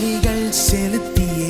பலிகள் செலுத்தியே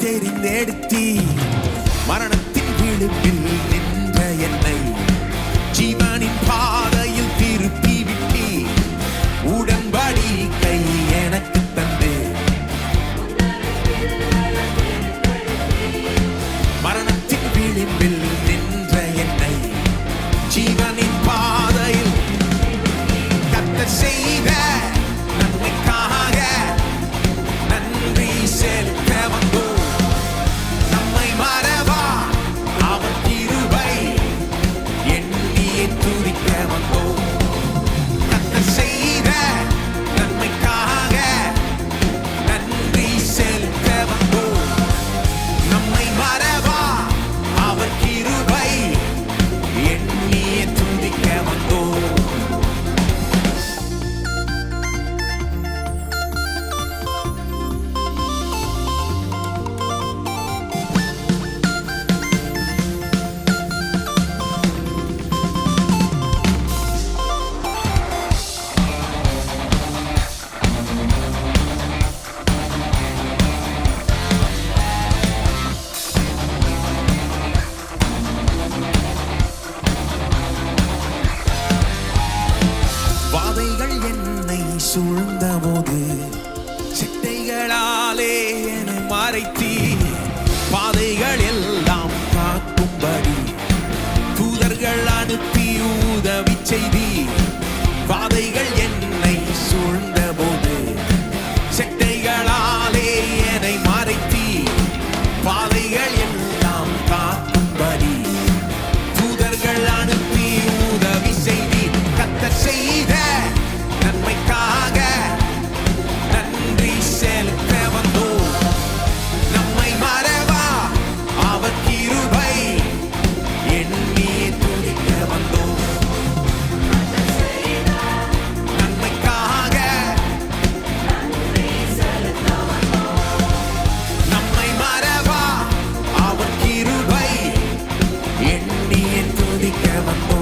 தெரிந்தெடுத்தி மரணத்தின் விழுப்பில் சூழ்ந்த போது சிட்டைகளாலே என மறைத்தீ De cada ela.